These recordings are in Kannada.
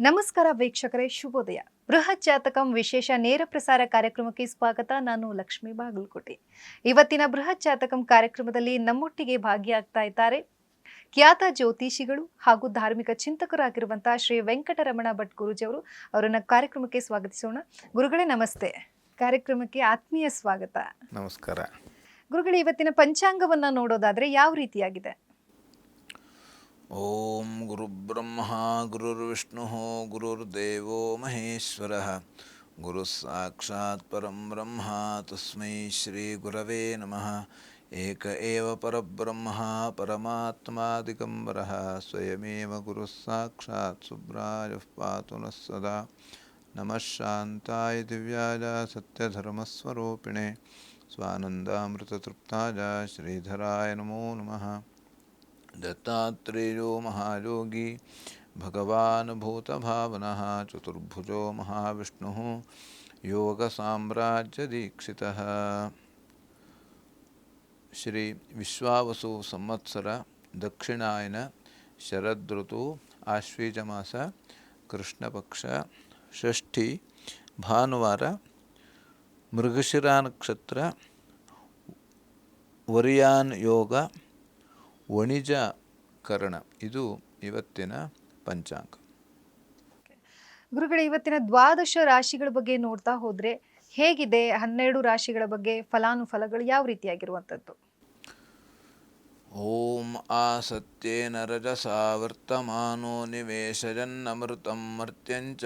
ನಮಸ್ಕಾರ ವೀಕ್ಷಕರೇ, ಶುಭೋದಯ. ಬೃಹತ್ ಜಾತಕಂ ವಿಶೇಷ ನೇರ ಪ್ರಸಾರ ಕಾರ್ಯಕ್ರಮಕ್ಕೆ ಸ್ವಾಗತ. ನಾನು ಲಕ್ಷ್ಮೀ ಬಾಗಲಕೋಟೆ. ಇವತ್ತಿನ ಬೃಹತ್ ಜಾತಕಂ ಕಾರ್ಯಕ್ರಮದಲ್ಲಿ ನಮ್ಮೊಟ್ಟಿಗೆ ಭಾಗಿಯಾಗ್ತಾ ಇದ್ದಾರೆ ಖ್ಯಾತ ಜ್ಯೋತಿಷಿಗಳು ಹಾಗೂ ಧಾರ್ಮಿಕ ಚಿಂತಕರಾಗಿರುವಂತಹ ಶ್ರೀ ವೆಂಕಟರಮಣ ಭಟ್ ಗುರುಜಿ ಅವರು ಅವರನ್ನ ಕಾರ್ಯಕ್ರಮಕ್ಕೆ ಸ್ವಾಗತಿಸೋಣ. ಗುರುಗಳೇ ನಮಸ್ತೆ. ಕಾರ್ಯಕ್ರಮಕ್ಕೆ ಆತ್ಮೀಯ ಸ್ವಾಗತ. ನಮಸ್ಕಾರ. ಗುರುಗಳೇ ಇವತ್ತಿನ ಪಂಚಾಂಗವನ್ನ ನೋಡೋದಾದ್ರೆ ಯಾವ ರೀತಿಯಾಗಿದೆ? ಓಂ ಗುರುಬ್ರಹ್ಮ ಗುರುರ್ವಿಷ್ಣು ಗುರುರ್ದೇವೋ ಮಹೇಶ್ವರ. ಗುರು ಸಾಕ್ಷಾತ್ ಪರಂ ಬ್ರಹ್ಮ ತಸ್ಮೈ ಶ್ರೀ ಗುರವೇ ನಮಃ. एक एव परब्रह्मा परमात्मादिकम्बरः स्वयमेव गुरुः साक्षात् सुब्राजः पातु नः सदा। नमः शान्ताय दिव्याय सत्यधर्मस्वरूपिणे स्वानन्दामृततृप्ताय श्रीधराय नमो नमः। दत्तात्रेयो महायोगी भगवान् भूतभावनः चतुर्भुजो महाविष्णुः योगसाम्राज्यदीक्षितः। ಶ್ರೀ ವಿಶ್ವಾವಸು ಸಂವತ್ಸರ ದಕ್ಷಿಣಾಯನ ಶರದೃತು ಆಶ್ವೀಜಮಾಸ ಕೃಷ್ಣಪಕ್ಷ ಷಷ್ಠಿ ಭಾನುವಾರ ಮೃಗಶಿರಾ ನಕ್ಷತ್ರ ವರಿಯಾನ್ ಯೋಗ ವಣಿಜ ಕರಣ ಇದು ಇವತ್ತಿನ ಪಂಚಾಂಗ. ಗುರುಗಳ, ಇವತ್ತಿನ ದ್ವಾದಶ ರಾಶಿಗಳ ಬಗ್ಗೆ ನೋಡ್ತಾ ಹೋದ್ರೆ ಹೇಗಿದೆ ಹನ್ನೆರಡು ರಾಶಿಗಳ ಬಗ್ಗೆ ಫಲಾನುಫಲಗಳು ಯಾವ ರೀತಿಯಾಗಿರುವಂಥದ್ದು? ಓಂ ಆ ರಜಸಾ ವರ್ತಮಾನೋ ನಿವೇಶಜನ್ನಮೃತಂ ಮರ್ತ್ಯಂಚ.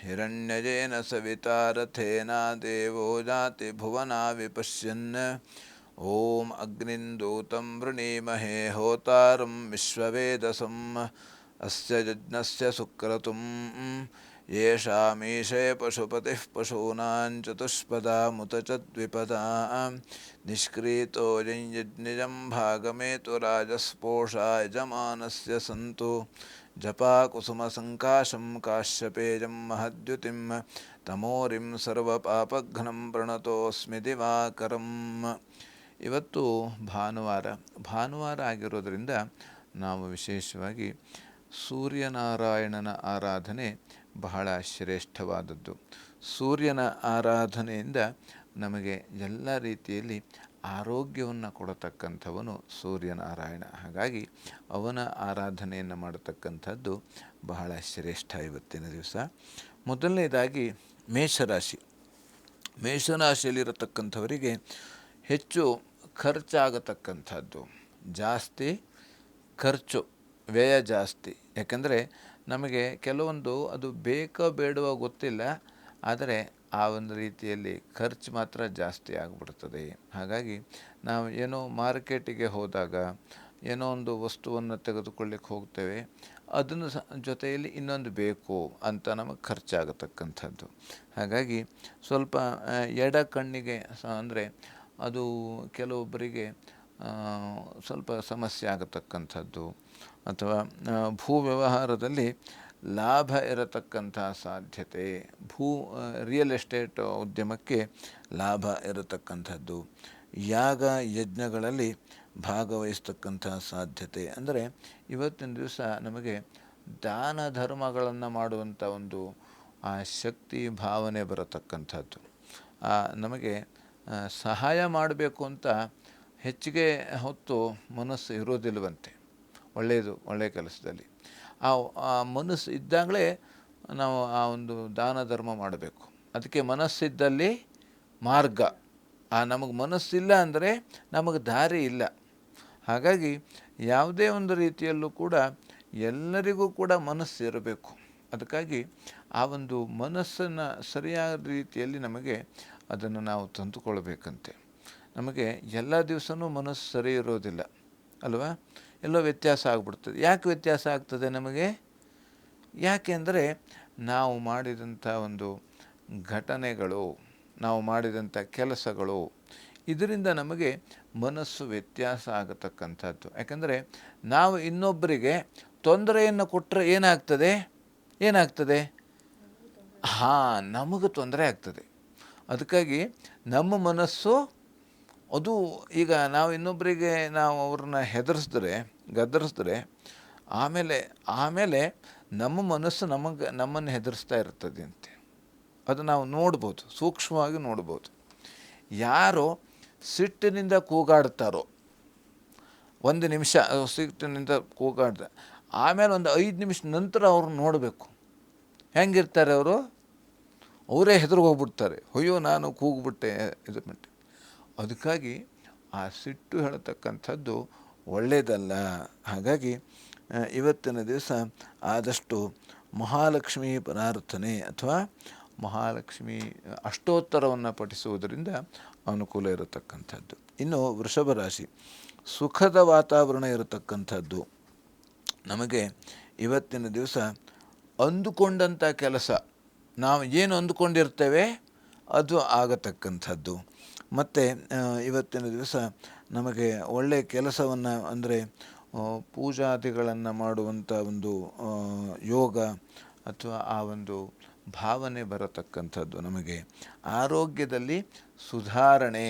ಹಿರಣ್ಯಜೇನ ಸವಿತಾ ರಥೇನ ದೇವೋ ಜಾತಿ ಭುವನಾ ವಿಪಶ್ಯನ್ ಓಂ ಅಗ್ನಿಂದೂತಂ ವೃಣೀಮಹೇ ಹೋತಾರಂ ವಿಶ್ವವೇದಸಂ. ಅಸ್ಯ ಯಜ್ಞಸ್ಯ ಸುಕ್ರತುಂ येषामीशे पशुपतिः पशूनां चतुष्पदामुत च द्विपदा निष्क्रीतो यज्ञिजं भागमेतु राजस्पोषा यजमानस्य सन्तु जपाकुसुमसङ्काशं काश्यपेयं महद्युतिं तमोरिं सर्वपापघ्नं ಪ್ರಣತೋಸ್ಮಿ ದಿವಾಕರಂ ಇವತ್ತು ಭಾನುವಾರ ಭಾನುವಾರ ಆಗಿರೋದ್ರಿಂದ ನಾವು ವಿಶೇಷವಾಗಿ ಸೂರ್ಯನಾರಾಯಣನ ಆರಾಧನೆ ಬಹಳ ಶ್ರೇಷ್ಠವಾದದ್ದು. ಸೂರ್ಯನ ಆರಾಧನೆಯಿಂದ ನಮಗೆ ಎಲ್ಲ ರೀತಿಯಲ್ಲಿ ಆರೋಗ್ಯವನ್ನು ಕೊಡತಕ್ಕಂಥವನು ಸೂರ್ಯನಾರಾಯಣ. ಹಾಗಾಗಿ ಅವನ ಆರಾಧನೆಯನ್ನು ಮಾಡತಕ್ಕಂಥದ್ದು ಬಹಳ ಶ್ರೇಷ್ಠ ಇವತ್ತಿನ ದಿವಸ. ಮೊದಲನೇದಾಗಿ ಮೇಷರಾಶಿ. ಮೇಷರಾಶಿಯಲ್ಲಿರತಕ್ಕಂಥವರಿಗೆ ಹೆಚ್ಚು ಖರ್ಚಾಗತಕ್ಕಂಥದ್ದು. ಜಾಸ್ತಿ ಖರ್ಚು, ವ್ಯಯ ಜಾಸ್ತಿ. ಯಾಕಂದರೆ ನಮಗೆ ಕೆಲವೊಂದು ಅದು ಬೇಕೋ ಬೇಡವೋ ಗೊತ್ತಿಲ್ಲ, ಆದರೆ ಆ ಒಂದು ರೀತಿಯಲ್ಲಿ ಖರ್ಚು ಮಾತ್ರ ಜಾಸ್ತಿ ಆಗಿಬಿಡ್ತದೆ. ಹಾಗಾಗಿ ನಾವು ಏನೋ ಮಾರ್ಕೆಟಿಗೆ ಹೋದಾಗ ಏನೋ ಒಂದು ವಸ್ತುವನ್ನು ತೆಗೆದುಕೊಳ್ಳಿಕ್ಕೆ ಹೋಗ್ತೇವೆ, ಅದನ್ನು ಸ ಜೊತೆಯಲ್ಲಿ ಇನ್ನೊಂದು ಬೇಕು ಅಂತ ನಮಗೆ ಖರ್ಚಾಗತಕ್ಕಂಥದ್ದು. ಹಾಗಾಗಿ ಸ್ವಲ್ಪ ಎಡ ಕಣ್ಣಿಗೆ ಸ ಅಂದರೆ ಅದು ಕೆಲವೊಬ್ಬರಿಗೆ ಸ್ವಲ್ಪ ಸಮಸ್ಯೆ ಆಗತಕ್ಕಂಥದ್ದು. ಅಥವಾ ಭೂ ವ್ಯವಹಾರದಲ್ಲಿ ಲಾಭ ಇರತಕ್ಕಂಥ ಸಾಧ್ಯತೆ, ಭೂ ರಿಯಲ್ ಎಸ್ಟೇಟ್ ಉದ್ಯಮಕ್ಕೆ ಲಾಭ ಇರತಕ್ಕಂಥದ್ದು, ಯಾಗ ಯಜ್ಞಗಳಲ್ಲಿ ಭಾಗವಹಿಸ್ತಕ್ಕಂಥ ಸಾಧ್ಯತೆ. ಅಂದರೆ ಇವತ್ತಿನ ದಿವಸ ನಮಗೆ ದಾನ ಧರ್ಮಗಳನ್ನು ಮಾಡುವಂಥ ಒಂದು, ಆ, ಶಕ್ತಿ ಭಾವನೆ ಬರತಕ್ಕಂಥದ್ದು. ನಮಗೆ ಸಹಾಯ ಮಾಡಬೇಕು ಅಂತ ಹೆಚ್ಚಿಗೆ ಹೊತ್ತು ಮನಸ್ಸು ಇರೋದಿಲ್ಲವಂತೆ ಒಳ್ಳೆಯದು ಒಳ್ಳೆಯ ಕೆಲಸದಲ್ಲಿ. ಆ ಮನಸ್ಸು ಇದ್ದಾಗಲೇ ನಾವು ಆ ಒಂದು ದಾನ ಧರ್ಮ ಮಾಡಬೇಕು. ಅದಕ್ಕೆ ಮನಸ್ಸಿದ್ದಲ್ಲಿ ಮಾರ್ಗ. ಆ, ನಮಗೆ ಮನಸ್ಸಿಲ್ಲ ಅಂದರೆ ನಮಗೆ ದಾರಿ ಇಲ್ಲ. ಹಾಗಾಗಿ ಯಾವುದೇ ಒಂದು ರೀತಿಯಲ್ಲೂ ಕೂಡ ಎಲ್ಲರಿಗೂ ಕೂಡ ಮನಸ್ಸು ಇರಬೇಕು. ಅದಕ್ಕಾಗಿ ಆ ಒಂದು ಮನಸ್ಸನ್ನು ಸರಿಯಾದ ರೀತಿಯಲ್ಲಿ ನಮಗೆ ಅದನ್ನು ನಾವು ತಂದುಕೊಳ್ಬೇಕಂತೆ. ನಮಗೆ ಎಲ್ಲ ದಿವಸವೂ ಮನಸ್ಸು ಸರಿ ಇರೋದಿಲ್ಲ, ಅಲ್ವಾ? ಎಲ್ಲೋ ವ್ಯತ್ಯಾಸ ಆಗ್ಬಿಡ್ತದೆ. ಯಾಕೆ ವ್ಯತ್ಯಾಸ ಆಗ್ತದೆ ನಮಗೆ? ಯಾಕೆಂದರೆ ನಾವು ಮಾಡಿದಂಥ ಒಂದು ಘಟನೆಗಳು, ನಾವು ಮಾಡಿದಂಥ ಕೆಲಸಗಳು, ಇದರಿಂದ ನಮಗೆ ಮನಸ್ಸು ವ್ಯತ್ಯಾಸ ಆಗತಕ್ಕಂಥದ್ದು. ಯಾಕೆಂದರೆ ನಾವು ಇನ್ನೊಬ್ಬರಿಗೆ ತೊಂದರೆಯನ್ನು ಕೊಟ್ಟರೆ ಏನಾಗ್ತದೆ? ಏನಾಗ್ತದೆ? ಹಾಂ, ನಮಗೆ ತೊಂದರೆ ಆಗ್ತದೆ. ಅದಕ್ಕಾಗಿ ನಮ್ಮ ಮನಸ್ಸು ಅದು ಈಗ ನಾವು ಇನ್ನೊಬ್ಬರಿಗೆ ನಾವು ಅವ್ರನ್ನ ಹೆದರಿಸಿದ್ರೆ, ಗದರಿಸಿದ್ರೆ ಆಮೇಲೆ ಆಮೇಲೆ ನಮ್ಮ ಮನಸ್ಸು ನಮಗೆ, ನಮ್ಮನ್ನು ಹೆದರಿಸ್ತಾ ಇರ್ತದೆ ಅಂತೆ. ಅದು ನಾವು ನೋಡ್ಬೋದು, ಸೂಕ್ಷ್ಮವಾಗಿ ನೋಡ್ಬೋದು. ಯಾರು ಸಿಟ್ಟಿನಿಂದ ಕೂಗಾಡ್ತಾರೋ, ಒಂದು ನಿಮಿಷ, ಸಿಟ್ಟಿನಿಂದ ಕೂಗಾಡ್ದ, ಆಮೇಲೆ ಒಂದು ಐದು ನಿಮಿಷ ನಂತರ ಅವ್ರನ್ನ ನೋಡಬೇಕು. ಹೆಂಗಿರ್ತಾರೆ ಅವರು? ಅವರೇ ಹೆದರ್ಗೋಗ್ಬಿಡ್ತಾರೆ. ಅಯ್ಯೋ, ನಾನು ಕೂಗ್ಬಿಟ್ಟೆ, ಇದು ಬಿಟ್ಟೆ ಅದಕ್ಕಾಗಿ ಆ ಸಿಟ್ಟು ಹೇಳತಕ್ಕಂಥದ್ದು ಒಳ್ಳೆಯದಲ್ಲ. ಹಾಗಾಗಿ ಇವತ್ತಿನ ದಿವಸ ಆದಷ್ಟು ಮಹಾಲಕ್ಷ್ಮಿ ಪ್ರಾರ್ಥನೆ ಅಥವಾ ಮಹಾಲಕ್ಷ್ಮಿ ಅಷ್ಟೋತ್ತರವನ್ನು ಪಠಿಸುವುದರಿಂದ ಅನುಕೂಲ ಇರತಕ್ಕಂಥದ್ದು. ಇನ್ನು ವೃಷಭ ರಾಶಿ, ಸುಖದ ವಾತಾವರಣ ಇರತಕ್ಕಂಥದ್ದು. ನಮಗೆ ಇವತ್ತಿನ ದಿವಸ ಅಂದುಕೊಂಡಂಥ ಕೆಲಸ. ನಾವು ಏನು ಅಂದುಕೊಂಡಿರ್ತೇವೆ, ಅದು ಆಗತಕ್ಕಂಥದ್ದು. ಮತ್ತು ಇವತ್ತಿನ ದಿವಸ ನಮಗೆ ಒಳ್ಳೆಯ ಕೆಲಸವನ್ನು ಅಂದರೆ ಪೂಜಾದಿಗಳನ್ನು ಮಾಡುವಂಥ ಒಂದು ಯೋಗ ಅಥವಾ ಆ ಒಂದು ಭಾವನೆ ಬರತಕ್ಕಂಥದ್ದು ನಮಗೆ. ಆರೋಗ್ಯದಲ್ಲಿ ಸುಧಾರಣೆ,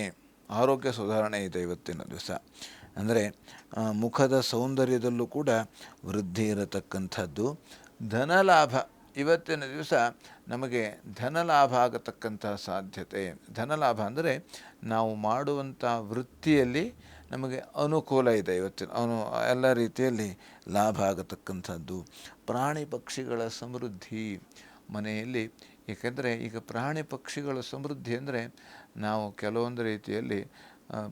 ಆರೋಗ್ಯ ಸುಧಾರಣೆ ಇದೆ ಇವತ್ತಿನ ದಿವಸ. ಅಂದರೆ ಮುಖದ ಸೌಂದರ್ಯದಲ್ಲೂ ಕೂಡ ವೃದ್ಧಿ ಇರತಕ್ಕಂಥದ್ದು. ಧನಲಾಭ ಇವತ್ತಿನ ದಿವಸ ನಮಗೆ ಧನಲಾಭ ಆಗತಕ್ಕಂತಹ ಸಾಧ್ಯತೆ. ಧನಲಾಭ ಅಂದರೆ ನಾವು ಮಾಡುವಂಥ ವೃತ್ತಿಯಲ್ಲಿ ನಮಗೆ ಅನುಕೂಲ ಇದೆ ಇವತ್ತಿನ, ಅವನು ಎಲ್ಲ ರೀತಿಯಲ್ಲಿ ಲಾಭ ಆಗತಕ್ಕಂಥದ್ದು. ಪ್ರಾಣಿ ಪಕ್ಷಿಗಳ ಸಮೃದ್ಧಿ ಮನೆಯಲ್ಲಿ, ಏಕೆಂದರೆ ಈಗ ಪ್ರಾಣಿ ಪಕ್ಷಿಗಳ ಸಮೃದ್ಧಿ ಅಂದರೆ ನಾವು ಕೆಲವೊಂದು ರೀತಿಯಲ್ಲಿ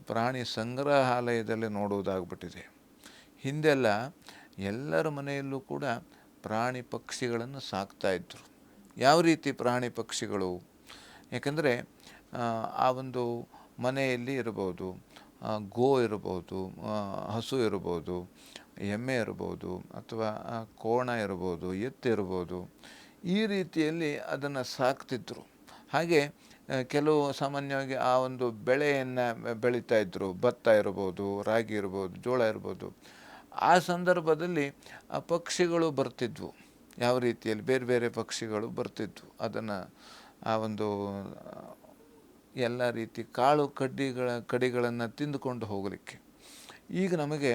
ಪ್ರಾಣಿ ಸಂಗ್ರಹಾಲಯದಲ್ಲಿ ನೋಡುವುದಾಗ್ಬಿಟ್ಟಿದೆ. ಹಿಂದೆಲ್ಲ ಎಲ್ಲರ ಮನೆಯಲ್ಲೂ ಕೂಡ ಪ್ರಾಣಿ ಪಕ್ಷಿಗಳನ್ನು ಸಾಕ್ತಾ ಇದ್ದರು ಯಾವ ರೀತಿ ಪ್ರಾಣಿ ಪಕ್ಷಿಗಳು? ಯಾಕಂದರೆ ಆ ಒಂದು ಮನೆಯಲ್ಲಿ ಇರಬಹುದು ಗೋ ಇರಬಹುದು ಹಸು ಇರಬಹುದು, ಎಮ್ಮೆ ಇರಬಹುದು, ಅಥವಾ ಕೋಣ ಇರಬಹುದು, ಎತ್ತು ಇರಬಹುದು, ಈ ರೀತಿಯಲ್ಲಿ ಅದನ್ನು ಸಾಕ್ತಿದ್ರು. ಹಾಗೆ ಕೆಲವು ಸಾಮಾನ್ಯವಾಗಿ ಆ ಒಂದು ಬೆಳೆಯನ್ನು ಬೆಳೀತಾ ಇದ್ದರು ಭತ್ತ ಇರ್ಬೋದು ರಾಗಿ ಇರ್ಬೋದು ಜೋಳ ಇರ್ಬೋದು ಆ ಸಂದರ್ಭದಲ್ಲಿ ಆ ಪಕ್ಷಿಗಳು ಬರ್ತಿದ್ವು. ಯಾವ ರೀತಿಯಲ್ಲಿ? ಬೇರೆ ಬೇರೆ ಪಕ್ಷಿಗಳು ಬರ್ತಿದ್ವು. ಅದನ್ನು ಆ ಒಂದು, ಎಲ್ಲ ರೀತಿ ಕಾಳು ಕಡ್ಡಿಗಳ, ಕಡಿಗಳನ್ನು ತಿಂದುಕೊಂಡು ಹೋಗಲಿಕ್ಕೆ. ಈಗ ನಮಗೆ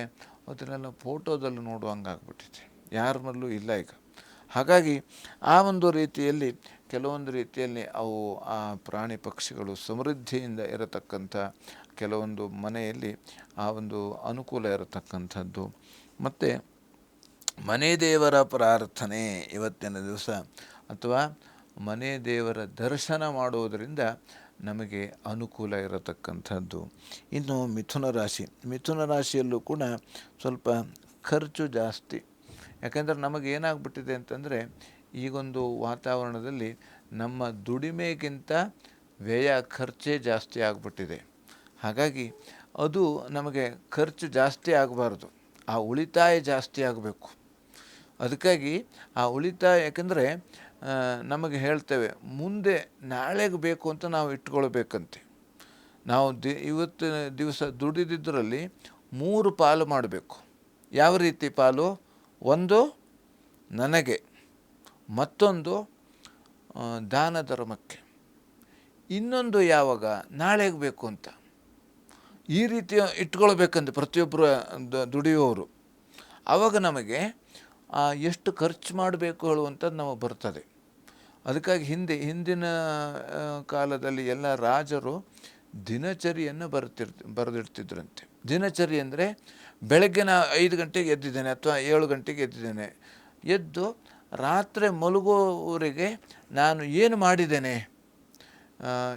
ಅದನ್ನೆಲ್ಲ ಫೋಟೋದಲ್ಲಿ ನೋಡುವಂಗಾಗ್ಬಿಟ್ಟಿದೆ. ಯಾರನ್ನಲ್ಲೂ ಇಲ್ಲ ಈಗ. ಹಾಗಾಗಿ ಆ ಒಂದು ರೀತಿಯಲ್ಲಿ ಕೆಲವೊಂದು ರೀತಿಯಲ್ಲಿ ಅವು ಆ ಪ್ರಾಣಿ ಪಕ್ಷಿಗಳು ಸಮೃದ್ಧಿಯಿಂದ ಇರತಕ್ಕಂಥ ಕೆಲವೊಂದು ಮನೆಯಲ್ಲಿ ಆ ಒಂದು ಅನುಕೂಲ ಇರತಕ್ಕಂಥದ್ದು. ಮತ್ತು ಮನೆ ದೇವರ ಪ್ರಾರ್ಥನೆ ಇವತ್ತಿನ ದಿವಸ ಅಥವಾ ಮನೆ ದೇವರ ದರ್ಶನ ಮಾಡುವುದರಿಂದ ನಮಗೆ ಅನುಕೂಲ ಇರತಕ್ಕಂಥದ್ದು. ಇನ್ನು ಮಿಥುನ ರಾಶಿ. ಮಿಥುನ ರಾಶಿಯಲ್ಲೂ ಕೂಡ ಸ್ವಲ್ಪ ಖರ್ಚು ಜಾಸ್ತಿ. ಯಾಕೆಂದರೆ ನಮಗೆ ಏನಾಗ್ಬಿಟ್ಟಿದೆ ಅಂತಂದರೆ ಈಗೊಂದು ವಾತಾವರಣದಲ್ಲಿ ನಮ್ಮ ದುಡಿಮೆಗಿಂತ ವ್ಯಯ ಖರ್ಚೇ ಜಾಸ್ತಿ ಆಗಿಬಿಟ್ಟಿದೆ. ಹಾಗಾಗಿ ಅದು ನಮಗೆ ಖರ್ಚು ಜಾಸ್ತಿ ಆಗಬಾರ್ದು. ಆ ಉಳಿತಾಯ ಜಾಸ್ತಿ ಆಗಬೇಕು. ಅದಕ್ಕಾಗಿ ಆ ಉಳಿತಾಯ ಯಾಕೆಂದರೆ ನಮಗೆ ಹೇಳ್ತೇವೆ, ಮುಂದೆ ನಾಳೆಗೆ ಬೇಕು ಅಂತ ನಾವು ಇಟ್ಕೊಳ್ಬೇಕಂತೆ. ನಾವು ದಿ ಇವತ್ತಿನ ದಿವಸ ದುಡಿದಿದ್ದರಲ್ಲಿ ಮೂರು ಪಾಲು ಮಾಡಬೇಕು. ಯಾವ ರೀತಿ ಪಾಲು? ಒಂದು, ನನಗೆ. ಮತ್ತೊಂದು ದಾನ ಧರ್ಮಕ್ಕೆ. ಇನ್ನೊಂದು ಯಾವಾಗ? ನಾಳೆಗೆ ಬೇಕು ಅಂತ. ಈ ರೀತಿ ಇಟ್ಕೊಳ್ಬೇಕಂತ ಪ್ರತಿಯೊಬ್ಬರು ದುಡಿಯುವವರು. ಆವಾಗ ನಮಗೆ ಎಷ್ಟು ಖರ್ಚು ಮಾಡಬೇಕು ಹೇಳುವಂಥದ್ದು ನಮಗೆ ಬರ್ತದೆ. ಅದಕ್ಕಾಗಿ ಹಿಂದೆ, ಹಿಂದಿನ ಕಾಲದಲ್ಲಿ ಎಲ್ಲ ರಾಜರು ದಿನಚರಿಯನ್ನು ಬರ್ತಿರ್ ಬರೆದಿಡ್ತಿದ್ರಂತೆ. ದಿನಚರಿ ಅಂದರೆ ಬೆಳಗ್ಗೆ ನಾ ಐದು ಗಂಟೆಗೆ ಎದ್ದಿದ್ದೇನೆ ಅಥವಾ ಏಳು ಗಂಟೆಗೆ ಎದ್ದಿದ್ದೇನೆ. ಎದ್ದು ರಾತ್ರಿ ಮಲಗುವವರಿಗೆ ನಾನು ಏನು ಮಾಡಿದ್ದೇನೆ?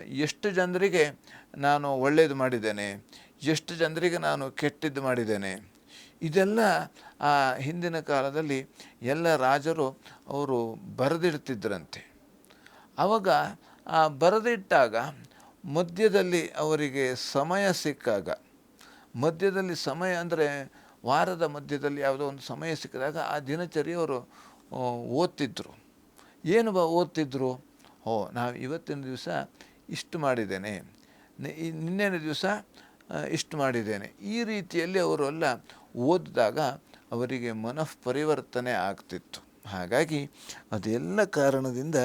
ಎಷ್ಟು ಜನರಿಗೆ ನಾನು ಒಳ್ಳೆಯದು ಮಾಡಿದ್ದೇನೆ? ಎಷ್ಟು ಜನರಿಗೆ ನಾನು ಕೆಟ್ಟಿದ್ದು ಮಾಡಿದ್ದೇನೆ? ಇದೆಲ್ಲ ಆ ಹಿಂದಿನ ಕಾಲದಲ್ಲಿ ಎಲ್ಲ ರಾಜರು ಅವರು ಬರೆದಿಡ್ತಿದ್ರಂತೆ. ಆವಾಗ ಆ ಬರೆದಿಟ್ಟಾಗ ಮಧ್ಯದಲ್ಲಿ ಅವರಿಗೆ ಸಮಯ ಸಿಕ್ಕಾಗ, ಮಧ್ಯದಲ್ಲಿ ಸಮಯ ಅಂದರೆ ವಾರದ ಮಧ್ಯದಲ್ಲಿ ಯಾವುದೋ ಒಂದು ಸಮಯ ಸಿಕ್ಕಿದಾಗ ಆ ದಿನಚರಿ ಓದ್ತಿದ್ರು. ಏನು ಬ, ಓದ್ತಿದ್ರು? ಓ, ನಾವು ಇವತ್ತಿನ ದಿವಸ ಇಷ್ಟು ಮಾಡಿದ್ದೇನೆ. ನಿನ್ನೆನ ದಿವಸ ಇಷ್ಟು ಮಾಡಿದ್ದೇನೆ. ಈ ರೀತಿಯಲ್ಲಿ ಅವರೆಲ್ಲ ಓದಿದಾಗ ಅವರಿಗೆ ಮನಃ ಪರಿವರ್ತನೆ ಆಗ್ತಿತ್ತು. ಹಾಗಾಗಿ ಅದೆಲ್ಲ ಕಾರಣದಿಂದ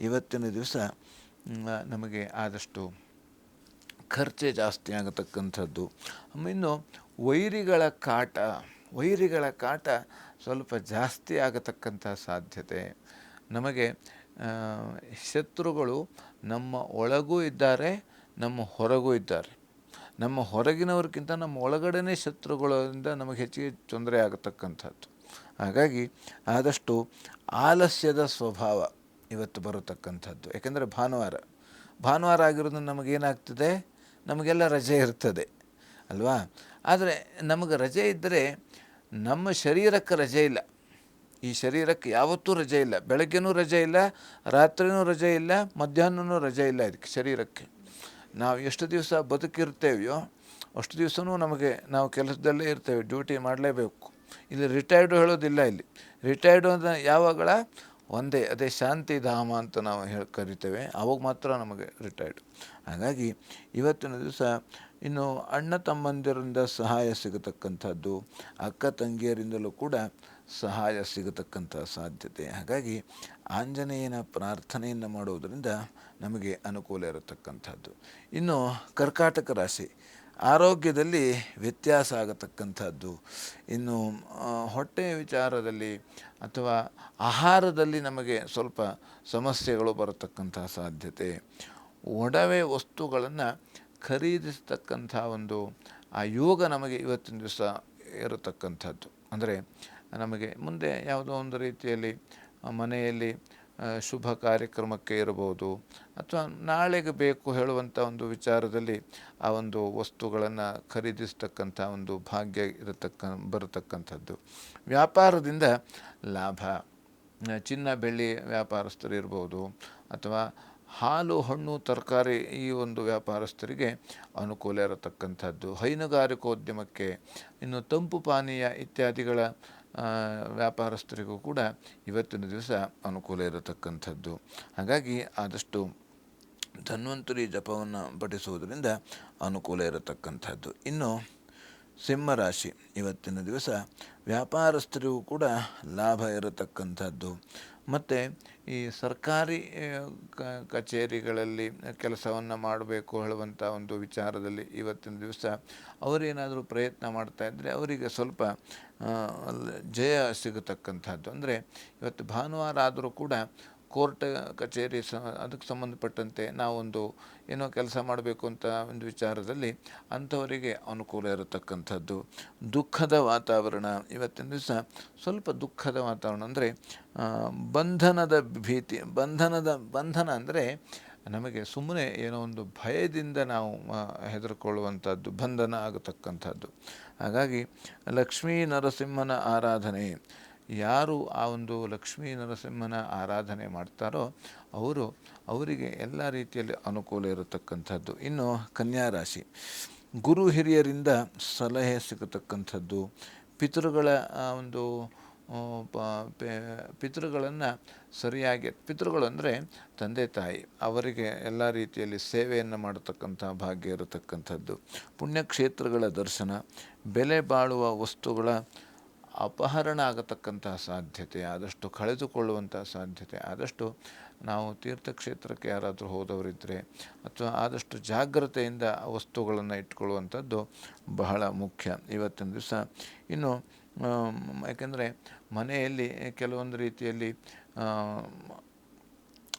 ಇವತ್ತಿನ ದಿವಸ ನಮಗೆ ಆದಷ್ಟು ಖರ್ಚೆ ಜಾಸ್ತಿ ಆಗತಕ್ಕಂಥದ್ದು. ಇನ್ನು ವೈರಿಗಳ ಕಾಟ ವೈರಿಗಳ ಕಾಟ ಸ್ವಲ್ಪ ಜಾಸ್ತಿ ಆಗತಕ್ಕಂಥ ಸಾಧ್ಯತೆ. ನಮಗೆ ಶತ್ರುಗಳು ನಮ್ಮ ಒಳಗೂ ಇದ್ದಾರೆ, ನಮ್ಮ ಹೊರಗೂ ಇದ್ದಾರೆ. ನಮ್ಮ ಹೊರಗಿನವ್ರಿಗಿಂತ ನಮ್ಮ ಒಳಗಡೆನೇ ಶತ್ರುಗಳಿಂದ ನಮಗೆ ಹೆಚ್ಚಿಗೆ ತೊಂದರೆ ಆಗತಕ್ಕಂಥದ್ದು. ಹಾಗಾಗಿ ಆದಷ್ಟು ಆಲಸ್ಯದ ಸ್ವಭಾವ ಇವತ್ತು ಬರತಕ್ಕಂಥದ್ದು. ಯಾಕೆಂದರೆ ಭಾನುವಾರ ಭಾನುವಾರ ಆಗಿರೋದು ನಮಗೇನಾಗ್ತದೆ? ನಮಗೆಲ್ಲ ರಜೆ ಇರ್ತದೆ, ಅಲ್ವಾ? ಆದರೆ ನಮಗೆ ರಜೆ ಇದ್ದರೆ ನಮ್ಮ ಶರೀರಕ್ಕೆ ರಜೆ ಇಲ್ಲ. ಈ ಶರೀರಕ್ಕೆ ಯಾವತ್ತೂ ರಜೆ ಇಲ್ಲ. ಬೆಳಗ್ಗೆನೂ ರಜೆ ಇಲ್ಲ, ರಾತ್ರಿನೂ ರಜೆ ಇಲ್ಲ, ಮಧ್ಯಾಹ್ನನೂ ರಜೆ ಇಲ್ಲ ಇದಕ್ಕೆ ಶರೀರಕ್ಕೆ. ನಾವು ಎಷ್ಟು ದಿವಸ ಬದುಕಿರ್ತೇವೆಯೋ ಅಷ್ಟು ದಿವಸನೂ ನಮಗೆ ನಾವು ಕೆಲಸದಲ್ಲೇ ಇರ್ತೇವೆ, ಡ್ಯೂಟಿ ಮಾಡಲೇಬೇಕು. ಇಲ್ಲಿ ರಿಟೈರ್ಡು ಹೇಳೋದಿಲ್ಲ ಇಲ್ಲಿ. ರಿಟೈರ್ಡು ಅಂತ ಯಾವಾಗಳ ಒಂದೇ, ಅದೇ ಶಾಂತಿಧಾಮ ಅಂತ ನಾವು ಹೇಳಿ ಕರಿತೇವೆ. ಅವಾಗ ಮಾತ್ರ ನಮಗೆ ರಿಟೈರ್ಡ್ ಹಾಗಾಗಿ ಇವತ್ತಿನ ದಿವಸ ಇನ್ನು ಅಣ್ಣ ತಮ್ಮಂದಿರಿಂದ ಸಹಾಯ ಸಿಗತಕ್ಕಂಥದ್ದು, ಅಕ್ಕ ತಂಗಿಯರಿಂದಲೂ ಕೂಡ ಸಹಾಯ ಸಿಗತಕ್ಕಂಥ ಸಾಧ್ಯತೆ. ಹಾಗಾಗಿ ಆಂಜನೇಯನ ಪ್ರಾರ್ಥನೆಯನ್ನು ಮಾಡುವುದರಿಂದ ನಮಗೆ ಅನುಕೂಲ ಇರತಕ್ಕಂಥದ್ದು. ಇನ್ನು ಕರ್ಕಾಟಕ ರಾಶಿ. ಆರೋಗ್ಯದಲ್ಲಿ ವ್ಯತ್ಯಾಸ ಆಗತಕ್ಕಂಥದ್ದು. ಇನ್ನು ಹೊಟ್ಟೆ ವಿಚಾರದಲ್ಲಿ ಅಥವಾ ಆಹಾರದಲ್ಲಿ ನಮಗೆ ಸ್ವಲ್ಪ ಸಮಸ್ಯೆಗಳು ಬರತಕ್ಕಂಥ ಸಾಧ್ಯತೆ. ಒಡವೆ ವಸ್ತುಗಳನ್ನು ಖರೀದಿಸತಕ್ಕಂಥ ಒಂದು, ಆ ಯೋಗ ನಮಗೆ ಇವತ್ತಿನ ದಿವಸ ಇರತಕ್ಕಂಥದ್ದು. ಅಂದರೆ, ನಮಗೆ ಮುಂದೆ ಯಾವುದೋ ಒಂದು ರೀತಿಯಲ್ಲಿ ಮನೆಯಲ್ಲಿ ಶುಭ ಕಾರ್ಯಕ್ರಮಕ್ಕೆ ಇರಬಹುದು ಅಥವಾ ನಾಳೆಗೆ ಬೇಕು ಹೇಳುವಂಥ ಒಂದು ವಿಚಾರದಲ್ಲಿ ಆ ಒಂದು ವಸ್ತುಗಳನ್ನು ಖರೀದಿಸ್ತಕ್ಕಂಥ ಒಂದು ಭಾಗ್ಯ ಇರತಕ್ಕ, ಬರತಕ್ಕಂಥದ್ದು. ವ್ಯಾಪಾರದಿಂದ ಲಾಭ. ಚಿನ್ನ, ಬೆಳ್ಳಿ ವ್ಯಾಪಾರಸ್ಥರು ಇರ್ಬೋದು ಅಥವಾ ಹಾಲು, ಹಣ್ಣು, ತರಕಾರಿ ಈ ಒಂದು ವ್ಯಾಪಾರಸ್ಥರಿಗೆ ಅನುಕೂಲ ಇರತಕ್ಕಂಥದ್ದು. ಹೈನುಗಾರಿಕೋದ್ಯಮಕ್ಕೆ ಇನ್ನು ತಂಪು ಪಾನೀಯ ಇತ್ಯಾದಿಗಳ ವ್ಯಾಪಾರಸ್ಥರಿಗೂ ಕೂಡ ಇವತ್ತಿನ ದಿವಸ ಅನುಕೂಲ ಇರತಕ್ಕಂಥದ್ದು. ಹಾಗಾಗಿ ಆದಷ್ಟು ಧನ್ವಂತರಿ ಜಪವನ್ನು ಪಠಿಸುವುದರಿಂದ ಅನುಕೂಲ ಇರತಕ್ಕಂಥದ್ದು. ಇನ್ನು ಸಿಂಹರಾಶಿ ಇವತ್ತಿನ ದಿವಸ ವ್ಯಾಪಾರಸ್ಥರಿಗೂ ಕೂಡ ಲಾಭ ಇರತಕ್ಕಂಥದ್ದು. ಮತ್ತು ಈ ಸರ್ಕಾರಿ ಕಚೇರಿಗಳಲ್ಲಿ ಕೆಲಸವನ್ನು ಮಾಡಬೇಕು ಹೇಳುವಂಥ ಒಂದು ವಿಚಾರದಲ್ಲಿ ಇವತ್ತಿನ ದಿವಸ ಅವರೇನಾದರೂ ಪ್ರಯತ್ನ ಮಾಡ್ತಾ ಇದ್ದರೆ ಅವರಿಗೆ ಸ್ವಲ್ಪ ಜಯ ಸಿಗತಕ್ಕಂಥದ್ದು. ಅಂದರೆ ಇವತ್ತು ಭಾನುವಾರ ಆದರೂ ಕೂಡ ಕೋರ್ಟ್, ಕಚೇರಿ ಸ, ಅದಕ್ಕೆ ಸಂಬಂಧಪಟ್ಟಂತೆ ನಾವೊಂದು ಏನೋ ಕೆಲಸ ಮಾಡಬೇಕು ಅಂತ ಒಂದು ವಿಚಾರದಲ್ಲಿ ಅಂಥವರಿಗೆ ಅನುಕೂಲ ಇರತಕ್ಕಂಥದ್ದು. ದುಃಖದ ವಾತಾವರಣ, ಇವತ್ತಿನ ದಿವಸ ಸ್ವಲ್ಪ ದುಃಖದ ವಾತಾವರಣ ಅಂದರೆ ಬಂಧನದ ಭೀತಿ, ಬಂಧನದ, ಬಂಧನ ಅಂದರೆ ನಮಗೆ ಸುಮ್ಮನೆ ಏನೋ ಒಂದು ಭಯದಿಂದ ನಾವು ಹೆದರ್ಕೊಳ್ಳುವಂಥದ್ದು, ಬಂಧನ ಆಗತಕ್ಕಂಥದ್ದು. ಹಾಗಾಗಿ ಲಕ್ಷ್ಮೀ ನರಸಿಂಹನ ಆರಾಧನೆ ಯಾರು ಆ ಒಂದು ಲಕ್ಷ್ಮೀ ನರಸಿಂಹನ ಆರಾಧನೆ ಮಾಡ್ತಾರೋ ಅವರು ಅವರಿಗೆ ಎಲ್ಲ ರೀತಿಯಲ್ಲಿ ಅನುಕೂಲ ಇರತಕ್ಕಂಥದ್ದು. ಇನ್ನು ಕನ್ಯಾ ರಾಶಿ. ಗುರು ಹಿರಿಯರಿಂದ ಸಲಹೆ ಸಿಗತಕ್ಕಂಥದ್ದು. ಪಿತೃಗಳ ಒಂದು ಪಿತೃಗಳನ್ನು ಸರಿಯಾಗಿ, ಪಿತೃಗಳು ಅಂದರೆ ತಂದೆ, ತಾಯಿ. ಅವರಿಗೆ ಎಲ್ಲ ರೀತಿಯಲ್ಲಿ ಸೇವೆಯನ್ನು ಮಾಡತಕ್ಕಂಥ ಭಾಗ್ಯ ಇರತಕ್ಕಂಥದ್ದು. ಪುಣ್ಯಕ್ಷೇತ್ರಗಳ ದರ್ಶನ, ಬೆಲೆ ಬಾಳುವ ವಸ್ತುಗಳ ಅಪಹರಣ ಆಗತಕ್ಕಂತಹ ಸಾಧ್ಯತೆ, ಆದಷ್ಟು ಕಳೆದುಕೊಳ್ಳುವಂಥ ಸಾಧ್ಯತೆ, ಆದಷ್ಟು ನಾವು ತೀರ್ಥಕ್ಷೇತ್ರಕ್ಕೆ ಯಾರಾದರೂ ಹೋದವರಿದ್ದರೆ ಅಥವಾ ಆದಷ್ಟು ಜಾಗ್ರತೆಯಿಂದ ವಸ್ತುಗಳನ್ನು ಇಟ್ಕೊಳ್ಳುವಂಥದ್ದು ಬಹಳ ಮುಖ್ಯ ಇವತ್ತಿನ ದಿವಸ. ಇನ್ನು ಯಾಕೆಂದರೆ ಮನೆಯಲ್ಲಿ ಕೆಲವೊಂದು ರೀತಿಯಲ್ಲಿ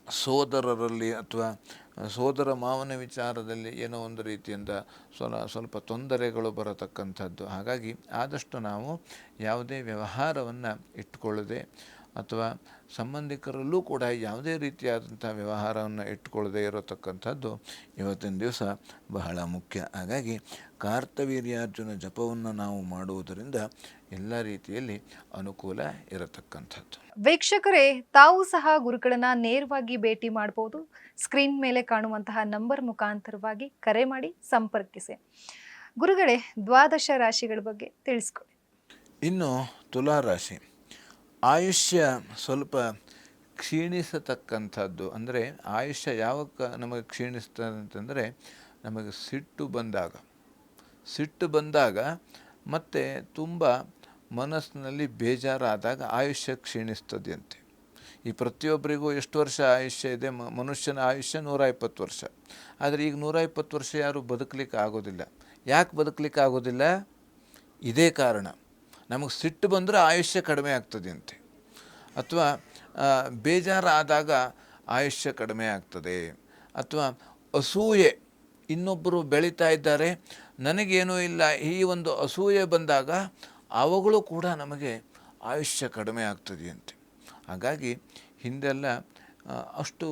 ಸೋದರರಲ್ಲಿ ಅಥವಾ ಸೋದರ ಮಾವನ ವಿಚಾರದಲ್ಲಿ ಏನೋ ಒಂದು ರೀತಿಯಿಂದ ಸ್ವಲ ಸ್ವಲ್ಪ ತೊಂದರೆಗಳು ಬರತಕ್ಕಂಥದ್ದು. ಹಾಗಾಗಿ ಆದಷ್ಟು ನಾವು ಯಾವುದೇ ವ್ಯವಹಾರವನ್ನು ಇಟ್ಕೊಳ್ಳದೆ ಅಥವಾ ಸಂಬಂಧಿಕರಲ್ಲೂ ಕೂಡ ಯಾವುದೇ ರೀತಿಯಾದಂಥ ವ್ಯವಹಾರವನ್ನು ಇಟ್ಕೊಳ್ಳದೆ ಇರತಕ್ಕಂಥದ್ದು ಇವತ್ತಿನ ದಿವಸ ಬಹಳ ಮುಖ್ಯ. ಹಾಗಾಗಿ ಕಾರ್ತವೀರ್ಯಾರ್ಜುನ ಜಪವನ್ನು ನಾವು ಮಾಡುವುದರಿಂದ ಎಲ್ಲ ರೀತಿಯಲ್ಲಿ ಅನುಕೂಲ ಇರತಕ್ಕಂಥದ್ದು. ವೀಕ್ಷಕರೇ ತಾವು ಸಹ ಗುರುಗಳನ್ನ ನೇರವಾಗಿ ಭೇಟಿ ಮಾಡಬಹುದು ಸ್ಕ್ರೀನ್ ಮೇಲೆ ಕಾಣುವಂತಹ ನಂಬರ್ ಮುಖಾಂತರವಾಗಿ ಕರೆ ಮಾಡಿ ಸಂಪರ್ಕಿಸಿ. ಗುರುಗಳೇ ದ್ವಾದಶ ರಾಶಿಗಳ ಬಗ್ಗೆ ತಿಳಿಸ್ಕೊಡಿ. ಇನ್ನು ತುಲಾರಾಶಿ. ಆಯುಷ್ಯ ಸ್ವಲ್ಪ ಕ್ಷೀಣಿಸತಕ್ಕಂಥದ್ದು. ಅಂದರೆ ಆಯುಷ್ಯ ಯಾವಾಗ ನಮಗೆ ಕ್ಷೀಣಿಸ್ತದೆ ಅಂತಂದರೆ ನಮಗೆ ಸಿಟ್ಟು ಬಂದಾಗ. ಸಿಟ್ಟು ಬಂದಾಗ ಮತ್ತು ತುಂಬ ಮನಸ್ಸಿನಲ್ಲಿ ಬೇಜಾರಾದಾಗ ಆಯುಷ್ಯ ಕ್ಷೀಣಿಸ್ತದೆಯಂತೆ ಈ ಪ್ರತಿಯೊಬ್ಬರಿಗೂ ಎಷ್ಟು ವರ್ಷ ಆಯುಷ್ಯ ಇದೆ? ಮನುಷ್ಯನ ಆಯುಷ್ಯ ನೂರ ಇಪ್ಪತ್ತು ವರ್ಷ. ಆದರೆ ಈಗ ನೂರ ಇಪ್ಪತ್ತು ವರ್ಷ ಯಾರು ಬದುಕಲಿಕ್ಕೆ ಆಗೋದಿಲ್ಲ. ಯಾಕೆ ಬದುಕಲಿಕ್ಕೆ ಆಗೋದಿಲ್ಲ? ಇದೇ ಕಾರಣ. ನಮಗೆ ಸಿಟ್ಟು ಬಂದರೆ ಆಯುಷ್ಯ ಕಡಿಮೆ ಆಗ್ತದೆಯಂತೆ ಅಥವಾ ಆ, ಬೇಜಾರಾದಾಗ ಆಯುಷ್ಯ ಕಡಿಮೆ ಆಗ್ತದೆ. ಅಥವಾ ಅಸೂಯೆ ಇನ್ನೊಬ್ಬರು ಬೆಳೀತಾ ಇದ್ದಾರೆ ನನಗೇನೂ ಇಲ್ಲ ಈ ಒಂದು ಅಸೂಯೆ ಬಂದಾಗ ಅವುಗಳು ಕೂಡ ನಮಗೆ ಆಯುಷ್ಯ ಕಡಿಮೆ ಆಗ್ತದೆಯಂತೆ ಹಾಗಾಗಿ ಹಿಂದೆಲ್ಲ ಅಷ್ಟು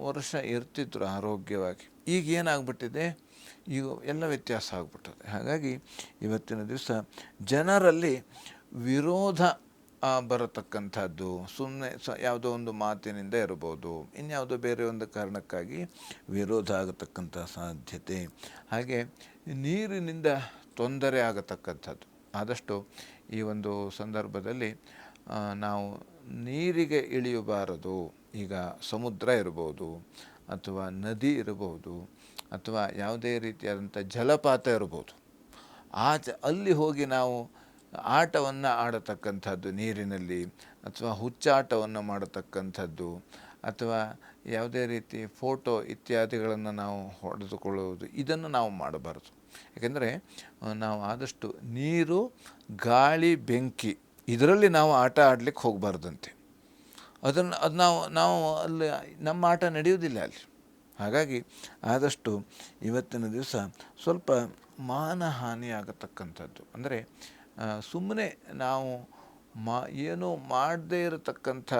ವರ್ಷ ಇರ್ತಿದ್ರು ಆರೋಗ್ಯವಾಗಿ. ಈಗ ಏನಾಗ್ಬಿಟ್ಟಿದೆ? ಈಗ ಎಲ್ಲ ವ್ಯತ್ಯಾಸ ಆಗ್ಬಿಟ್ಟದೆ. ಹಾಗಾಗಿ ಇವತ್ತಿನ ದಿವಸ ಜನರಲ್ಲಿ ವಿರೋಧ ಬರತಕ್ಕಂಥದ್ದು. ಸುಮ್ಮನೆ ಸ, ಯಾವುದೋ ಒಂದು ಮಾತಿನಿಂದ ಇರ್ಬೋದು ಇನ್ಯಾವುದೋ ಬೇರೆ ಒಂದು ಕಾರಣಕ್ಕಾಗಿ ವಿರೋಧ ಆಗತಕ್ಕಂಥ ಸಾಧ್ಯತೆ. ಹಾಗೆ ನೀರಿನಿಂದ ತೊಂದರೆ ಆಗತಕ್ಕಂಥದ್ದು. ಆದಷ್ಟು ಈ ಒಂದು ಸಂದರ್ಭದಲ್ಲಿ ನಾವು ನೀರಿಗೆ ಇಳಿಯಬಾರದು. ಈಗ ಸಮುದ್ರ ಇರ್ಬೋದು ಅಥವಾ ನದಿ ಇರಬಹುದು. ಅಥವಾ ಯಾವುದೇ ರೀತಿಯಾದಂಥ ಜಲಪಾತ ಇರ್ಬೋದು. ಆ ಜ ಅಲ್ಲಿ ಹೋಗಿ ನಾವು ಆಟವನ್ನು ಆಡತಕ್ಕಂಥದ್ದು, ನೀರಿನಲ್ಲಿ ಅಥವಾ ಹುಚ್ಚಾಟವನ್ನು ಮಾಡತಕ್ಕಂಥದ್ದು, ಅಥವಾ ಯಾವುದೇ ರೀತಿ ಫೋಟೋ ಇತ್ಯಾದಿಗಳನ್ನು ನಾವು ಹೊಡೆದುಕೊಳ್ಳುವುದು, ಇದನ್ನು ನಾವು ಮಾಡಬಾರದು. ಯಾಕೆಂದರೆ ನಾವು ಆದಷ್ಟು ನೀರು, ಗಾಳಿ, ಬೆಂಕಿ ಇದರಲ್ಲಿ ನಾವು ಆಟ ಆಡಲಿಕ್ಕೆ ಹೋಗಬಾರ್ದಂತೆ. ಅದನ್ನು, ಅದು ನಾವು ನಾವು ಅಲ್ಲಿ ನಮ್ಮ ಆಟ ನಡೆಯುವುದಿಲ್ಲ ಅಲ್ಲಿ. ಹಾಗಾಗಿ ಆದಷ್ಟು ಇವತ್ತಿನ ದಿವಸ ಸ್ವಲ್ಪ ಮಾನಹಾನಿ ಆಗತಕ್ಕಂಥದ್ದು ಅಂದರೆ ಸುಮ್ಮನೆ ನಾವು ಮಾ, ಏನೂ ಮಾಡದೇ ಇರತಕ್ಕಂಥ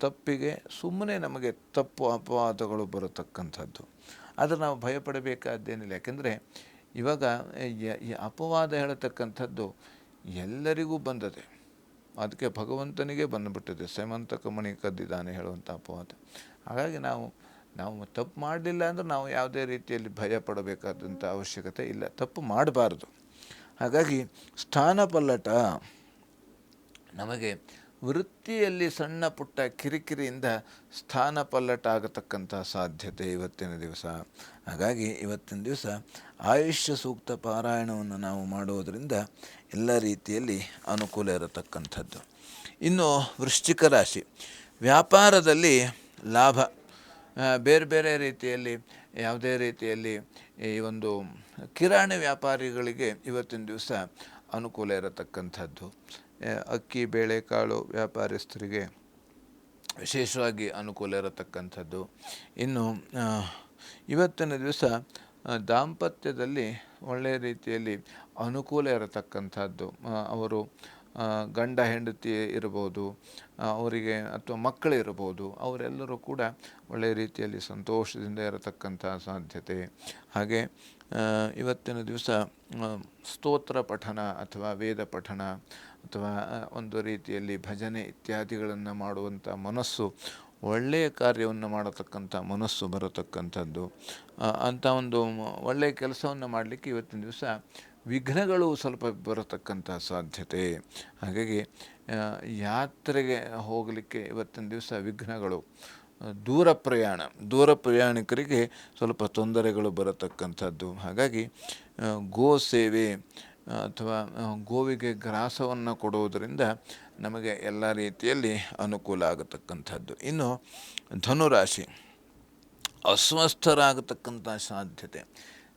ತಪ್ಪಿಗೆ ಸುಮ್ಮನೆ ನಮಗೆ ತಪ್ಪು ಅಪವಾದಗಳು ಬರತಕ್ಕಂಥದ್ದು. ಆದರೆ ನಾವು ಭಯಪಡಬೇಕಾದ್ದೇನಿಲ್ಲ. ಯಾಕೆಂದರೆ, ಇವಾಗ ಈ ಅಪವಾದ ಹೇಳತಕ್ಕಂಥದ್ದು ಎಲ್ಲರಿಗೂ ಬಂದದೆ. ಅದಕ್ಕೆ ಭಗವಂತನಿಗೆ ಬಂದುಬಿಟ್ಟಿದೆ. ಸೇಮಂತಕ ಮಣಿ ಕದ್ದಿದ್ದಾನೆ ಹೇಳುವಂಥ ಅಪವಾದ. ಹಾಗಾಗಿ ನಾವು ನಾವು ತಪ್ಪು ಮಾಡಲಿಲ್ಲ ಅಂದ್ರೆ ನಾವು ಯಾವುದೇ ರೀತಿಯಲ್ಲಿ ಭಯ ಪಡಬೇಕಾದಂಥ ಅವಶ್ಯಕತೆ ಇಲ್ಲ. ತಪ್ಪು ಮಾಡಬಾರ್ದು. ಹಾಗಾಗಿ ಸ್ಥಾನ ಪಲ್ಲಟ ನಮಗೆ ವೃತ್ತಿಯಲ್ಲಿ ಸಣ್ಣ ಪುಟ್ಟ ಕಿರಿಕಿರಿಯಿಂದ ಸ್ಥಾನ ಪಲ್ಲಟ ಆಗತಕ್ಕಂಥ ಸಾಧ್ಯತೆ ಇವತ್ತಿನ ದಿವಸ. ಹಾಗಾಗಿ ಇವತ್ತಿನ ದಿವಸ ಆಯುಷ್ಯ ಸೂಕ್ತ ಪಾರಾಯಣವನ್ನು ನಾವು ಮಾಡುವುದರಿಂದ ಎಲ್ಲ ರೀತಿಯಲ್ಲಿ ಅನುಕೂಲ ಇರತಕ್ಕಂಥದ್ದು. ಇನ್ನು ವೃಶ್ಚಿಕ ರಾಶಿ. ವ್ಯಾಪಾರದಲ್ಲಿ ಲಾಭ. ಬೇರೆ ಬೇರೆ ರೀತಿಯಲ್ಲಿ, ಯಾವುದೇ ರೀತಿಯಲ್ಲಿ ಈ ಒಂದು ಕಿರಾಣಿ ವ್ಯಾಪಾರಿಗಳಿಗೆ ಇವತ್ತಿನ ದಿವಸ ಅನುಕೂಲ ಇರತಕ್ಕಂಥದ್ದು. ಅಕ್ಕಿ, ಬೇಳೆಕಾಳು ವ್ಯಾಪಾರಸ್ಥರಿಗೆ ವಿಶೇಷವಾಗಿ ಅನುಕೂಲ ಇರತಕ್ಕಂಥದ್ದು. ಇನ್ನು ಇವತ್ತಿನ ದಿವಸ ದಾಂಪತ್ಯದಲ್ಲಿ ಒಳ್ಳೆಯ ರೀತಿಯಲ್ಲಿ ಅನುಕೂಲ ಇರತಕ್ಕಂಥದ್ದು. ಅವರು ಗಂಡ ಹೆಂಡತಿ ಇರ್ಬೋದು ಅವರಿಗೆ ಅಥವಾ ಮಕ್ಕಳಿರ್ಬೋದು ಅವರೆಲ್ಲರೂ ಕೂಡ ಒಳ್ಳೆಯ ರೀತಿಯಲ್ಲಿ ಸಂತೋಷದಿಂದ ಇರತಕ್ಕಂಥ ಸಾಧ್ಯತೆ. ಹಾಗೆ ಇವತ್ತಿನ ದಿವಸ ಸ್ತೋತ್ರ ಪಠನ ಅಥವಾ ವೇದ ಪಠನ ಅಥವಾ ಒಂದು ರೀತಿಯಲ್ಲಿ ಭಜನೆ ಇತ್ಯಾದಿಗಳನ್ನು ಮಾಡುವಂಥ ಮನಸ್ಸು, ಒಳ್ಳೆಯ ಕಾರ್ಯವನ್ನು ಮಾಡತಕ್ಕಂಥ ಮನಸ್ಸು ಬರತಕ್ಕಂಥದ್ದು. ಅಂಥ ಒಂದು ಒಳ್ಳೆಯ ಕೆಲಸವನ್ನು ಮಾಡಲಿಕ್ಕೆ ಇವತ್ತಿನ ದಿವಸ ವಿಘ್ನಗಳು ಸ್ವಲ್ಪ ಬರತಕ್ಕಂಥ ಸಾಧ್ಯತೆ. ಹಾಗಾಗಿ ಯಾತ್ರೆಗೆ ಹೋಗಲಿಕ್ಕೆ ಇವತ್ತಿನ ದಿವಸ ವಿಘ್ನಗಳು ದೂರ ಪ್ರಯಾಣ, ದೂರ ಪ್ರಯಾಣಿಕರಿಗೆ ಸ್ವಲ್ಪ ತೊಂದರೆಗಳು ಬರತಕ್ಕಂಥದ್ದು. ಹಾಗಾಗಿ ಗೋ ಸೇವೆ ಅಥವಾ ಗೋವಿಗೆ ಗ್ರಾಸವನ್ನು ಕೊಡುವುದರಿಂದ ನಮಗೆ ಎಲ್ಲ ರೀತಿಯಲ್ಲಿ ಅನುಕೂಲ ಆಗತಕ್ಕಂಥದ್ದು. ಇನ್ನು, ಧನುರಾಶಿ, ಅಸ್ವಸ್ಥರಾಗತಕ್ಕಂಥ ಸಾಧ್ಯತೆ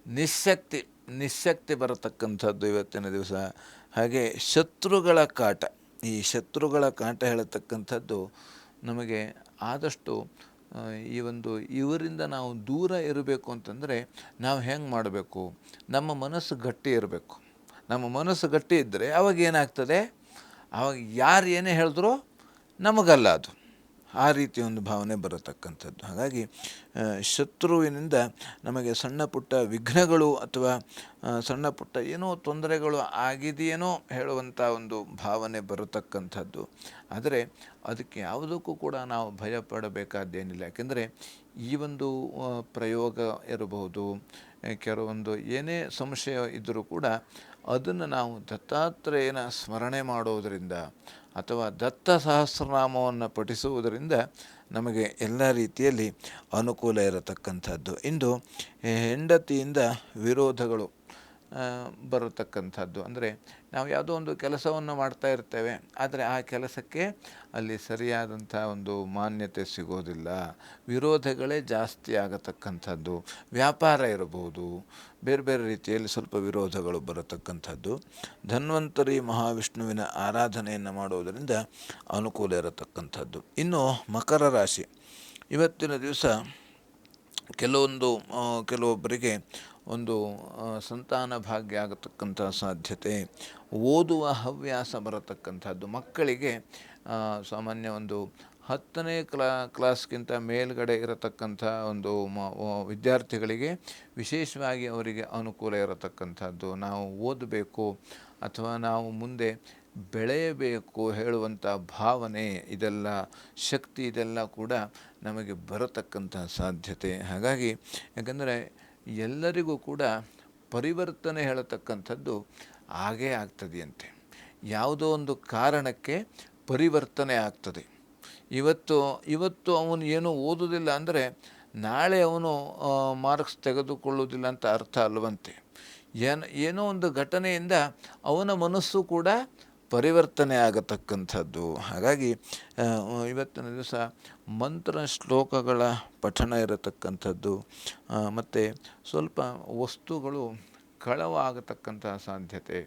ನಿಶಕ್ತಿ ನಿಶಕ್ತಿ ಬರತಕ್ಕಂಥದ್ದು ಇವತ್ತಿನ ದಿವಸ. ಹಾಗೆ ಶತ್ರುಗಳ ಕಾಟ, ಈ ಶತ್ರುಗಳ ಕಾಟ ಹೇಳತಕ್ಕಂಥದ್ದು ನಮಗೆ ಆದಷ್ಟು ಈ ಒಂದು ಇವರಿಂದ ನಾವು ದೂರ ಇರಬೇಕು ಅಂತಂದರೆ ನಾವು ಹೆಂಗೆ ಮಾಡಬೇಕು? ನಮ್ಮ ಮನಸ್ಸು ಗಟ್ಟಿ ಇರಬೇಕು. ನಮ್ಮ ಮನಸ್ಸು ಗಟ್ಟಿ ಇದ್ದರೆ ಅವಾಗ ಏನಾಗ್ತದೆ? ಅವಾಗ ಯಾರು ಏನೇ ಹೇಳಿದ್ರೂ ನಮಗಲ್ಲ ಅದು. ಆ ರೀತಿ ಒಂದು ಭಾವನೆ ಬರತಕ್ಕಂಥದ್ದು. ಹಾಗಾಗಿ ಶತ್ರುವಿನಿಂದ ನಮಗೆ ಸಣ್ಣ ಪುಟ್ಟ ವಿಘ್ನಗಳು ಅಥವಾ ಸಣ್ಣ ಪುಟ್ಟ ಏನೋ ತೊಂದರೆಗಳು ಆಗಿದೆಯೇನೋ ಹೇಳುವಂಥ ಒಂದು ಭಾವನೆ ಬರತಕ್ಕಂಥದ್ದು. ಆದರೆ, ಅದಕ್ಕೆ ಯಾವುದಕ್ಕೂ ಕೂಡ ನಾವು ಭಯ ಪಡಬೇಕಾದ್ದೇನಿಲ್ಲ ಯಾಕೆಂದರೆ, ಈ ಒಂದು ಪ್ರಯೋಗ ಇರಬಹುದು ಕೆಲವೊಂದು ಏನೇ ಸಂಶಯ ಇದ್ದರೂ ಕೂಡ ಅದನ್ನು ನಾವು ದತ್ತಾತ್ರೇಯನ ಸ್ಮರಣೆ ಮಾಡೋದರಿಂದ ಅಥವಾ ದತ್ತ ಸಹಸ್ರನಾಮವನ್ನು ಪಠಿಸುವುದರಿಂದ ನಮಗೆ ಎಲ್ಲ ರೀತಿಯಲ್ಲಿ ಅನುಕೂಲ ಇರತಕ್ಕಂಥದ್ದು. ಇಂದು ಹೆಂಡತಿಯಿಂದ ವಿರೋಧಗಳು ಬರತಕ್ಕಂಥದ್ದು. ಅಂದರೆ ನಾವು ಯಾವುದೋ ಒಂದು ಕೆಲಸವನ್ನು ಮಾಡ್ತಾ ಇರ್ತೇವೆ, ಆದರೆ ಆ ಕೆಲಸಕ್ಕೆ ಅಲ್ಲಿ ಸರಿಯಾದಂಥ ಒಂದು ಮಾನ್ಯತೆ ಸಿಗೋದಿಲ್ಲ. ವಿರೋಧಗಳೇ ಜಾಸ್ತಿ ಆಗತಕ್ಕಂಥದ್ದು. ವ್ಯಾಪಾರ ಇರಬಹುದು, ಬೇರೆ ಬೇರೆ ರೀತಿಯಲ್ಲಿ ಸ್ವಲ್ಪ ವಿರೋಧಗಳು ಬರತಕ್ಕಂಥದ್ದು. ಧನ್ವಂತರಿ ಮಹಾವಿಷ್ಣುವಿನ ಆರಾಧನೆಯನ್ನು ಮಾಡುವುದರಿಂದ ಅನುಕೂಲ ಇರತಕ್ಕಂಥದ್ದು. ಇನ್ನು ಮಕರ ರಾಶಿ. ಇವತ್ತಿನ ದಿವಸ ಕೆಲವೊಂದು ಕೆಲವೊಬ್ಬರಿಗೆ ಒಂದು ಸಂತಾನ ಭಾಗ್ಯ ಆಗತಕ್ಕಂಥ ಸಾಧ್ಯತೆ. ಓದುವ ಹವ್ಯಾಸ ಬರತಕ್ಕಂಥದ್ದು. ಮಕ್ಕಳಿಗೆ ಸಾಮಾನ್ಯ ಒಂದು ಹತ್ತನೇ ಕ್ಲಾ, ಕ್ಲಾಸ್ಗಿಂತ ಮೇಲ್ಗಡೆ ಇರತಕ್ಕಂಥ ಒಂದು ಮ ವಿದ್ಯಾರ್ಥಿಗಳಿಗೆ ವಿಶೇಷವಾಗಿ ಅವರಿಗೆ ಅನುಕೂಲ ಇರತಕ್ಕಂಥದ್ದು. ನಾವು ಓದಬೇಕು ಅಥವಾ ನಾವು ಮುಂದೆ ಬೆಳೆಯಬೇಕು ಹೇಳುವಂಥ ಭಾವನೆ, ಇದೆಲ್ಲ, ಶಕ್ತಿ ಇದೆಲ್ಲ ಕೂಡ ನಮಗೆ ಬರತಕ್ಕಂಥ ಸಾಧ್ಯತೆ. ಹಾಗಾಗಿ, ಯಾಕಂದರೆ ಎಲ್ಲರಿಗೂ ಕೂಡ ಪರಿವರ್ತನೆ ಹೇಳತಕ್ಕಂಥದ್ದು ಹಾಗೇ ಆಗ್ತದೆಯಂತೆ ಯಾವುದೋ ಒಂದು ಕಾರಣಕ್ಕೆ ಪರಿವರ್ತನೆ ಆಗ್ತದೆ. ಇವತ್ತು ಇವತ್ತು ಅವನು ಏನೂ ಓದುವುದಿಲ್ಲ ಅಂದರೆ ನಾಳೆ ಅವನು ಮಾರ್ಕ್ಸ್ ತೆಗೆದುಕೊಳ್ಳುವುದಿಲ್ಲ ಅಂತ ಅರ್ಥ ಅಲ್ವಂತೆ. ಏನು, ಏನೋ ಒಂದು ಘಟನೆಯಿಂದ ಅವನ ಮನಸ್ಸು ಕೂಡ ಪರಿವರ್ತನೆ ಆಗತಕ್ಕಂಥದ್ದು. ಹಾಗಾಗಿ ಇವತ್ತಿನ ದಿವಸ ಮಂತ್ರ ಶ್ಲೋಕಗಳ ಪಠಣ ಇರತಕ್ಕಂಥದ್ದು. ಮತ್ತು ಸ್ವಲ್ಪ ವಸ್ತುಗಳು ಕಳವ ಆಗತಕ್ಕಂಥ ಸಾಧ್ಯತೆ.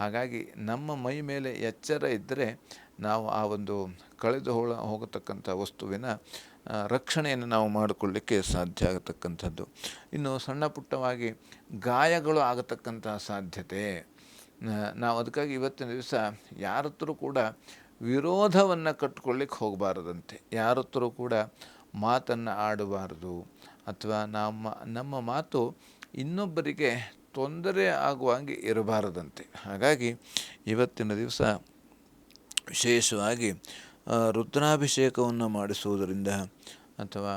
ಹಾಗಾಗಿ ನಮ್ಮ ಮೈ ಮೇಲೆ ಎಚ್ಚರ ಇದ್ದರೆ ನಾವು ಆ ಒಂದು ಕಳೆದು ಹೋಳ, ಹೋಗತಕ್ಕಂಥ ವಸ್ತುವಿನ ರಕ್ಷಣೆಯನ್ನು ನಾವು ಮಾಡಿಕೊಳ್ಳಿಕ್ಕೆ ಸಾಧ್ಯ ಆಗತಕ್ಕಂಥದ್ದು. ಇನ್ನು ಸಣ್ಣ ಪುಟ್ಟವಾಗಿ ಗಾಯಗಳು ಆಗತಕ್ಕಂಥ ಸಾಧ್ಯತೆ. ನಾವು ಅದಕ್ಕಾಗಿ ಇವತ್ತಿನ ದಿವಸ ಯಾರ ಹತ್ರ ಕೂಡ ವಿರೋಧವನ್ನು ಕಟ್ಕೊಳ್ಳಿಕ್ಕೆ ಹೋಗಬಾರದಂತೆ. ಹತ್ರ ಕೂಡ ಮಾತನ್ನು ಆಡಬಾರ್ದು. ಅಥವಾ ನಮ್ಮ ನಮ್ಮ ಮಾತು ಇನ್ನೊಬ್ಬರಿಗೆ ತೊಂದರೆ ಆಗುವಂಗೆ ಇರಬಾರದಂತೆ. ಹಾಗಾಗಿ ಇವತ್ತಿನ ದಿವಸ ವಿಶೇಷವಾಗಿ ರುದ್ರಾಭಿಷೇಕವನ್ನು ಮಾಡಿಸುವುದರಿಂದ ಅಥವಾ